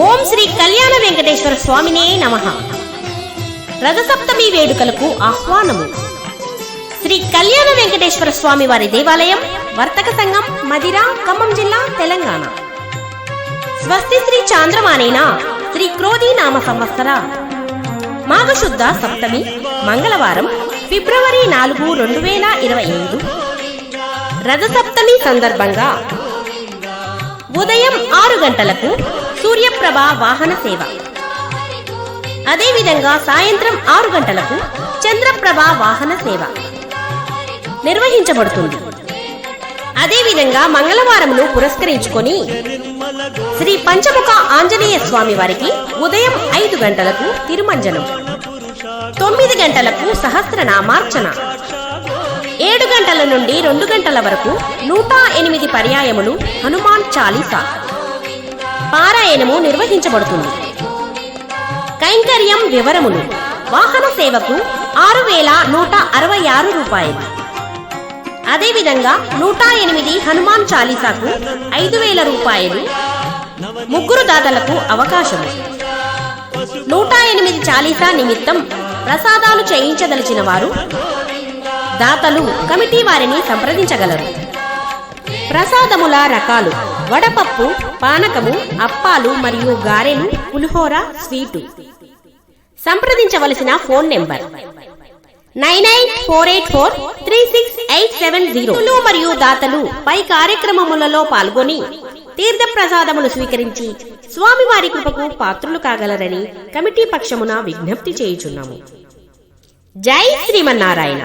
ఓం శ్రీ కళ్యాణ వెంకటేశ్వర స్వామినే నమ. రథసప్తమి వేడుకలకు ఆహ్వానము. శ్రీ కళ్యాణ వెంకటేశ్వర స్వామి వారి దేవాలయం వర్తక సంఘం మదిర ఖమ్మం జిల్లా తెలంగాణ. స్వస్తి శ్రీ చాంద్రమానేన శ్రీ క్రోధి నామ సంవత్సర. మాఘశుద్ధ సప్తమి మంగళవారం ఫిబ్రవరి నాలుగు రెండు వేల ఇరవై ఐదు. రథసప్తమి సందర్భంగా ఉదయం ఆరు గంటలకు సూర్యప్రభ వాహన సేవ. అదేవిధంగా సాయంత్రం ఆరు గంటలకు చంద్రప్రభ వాహన సేవ నిర్వహించబడుతుంది. అదేవిధంగా మంగళవారమును పురస్కరించుకొని శ్రీ పంచముఖ ఆంజనేయ స్వామి వారికి ఉదయం ఐదు గంటలకు తిరుమంజనం తొమ్మిది గంటలకు సహస్రనామార్చన ఏడు గంటల నుండి రెండు గంటల వరకు నూట ఎనిమిది పర్యాయములు హనుమాన్ చాలీసా పారాయణము నిర్వహించబడుతుంది. కైంకర్యం వివరములు. వాహన సేవకు ఆరు వేల నూట అరవై ఆరు రూపాయలు. అదేవిధంగా నూట ఎనిమిది హనుమాన్ చాలీసాకు ఐదు వేల రూపాయలు. ముగ్గురు దాతలకు అవకాశము. నూట ఎనిమిది చాలీసా నిమిత్తం ప్రసాదాలు చేయించదలిచిన వారు దాతలు కమిటీ వారిని సంప్రదించగలరు. ప్రసాదముల రకాలు. వడపప్పు పానకము అప్పాలు మరియు గారెలు పులిహోర స్వీటు. సంప్రదించవలసిన phone number nine nine four eight four three six eight seven zero. మరియు దాతలు పై కార్యక్రమములలో పాల్గొని తీర్థ ప్రసాదములు స్వీకరించి స్వామివారి కృపకు పాత్రులు కాగలరని కమిటీ పక్షమున విజ్ఞప్తి చేయుచున్నాము. జై శ్రీమన్నారాయణ.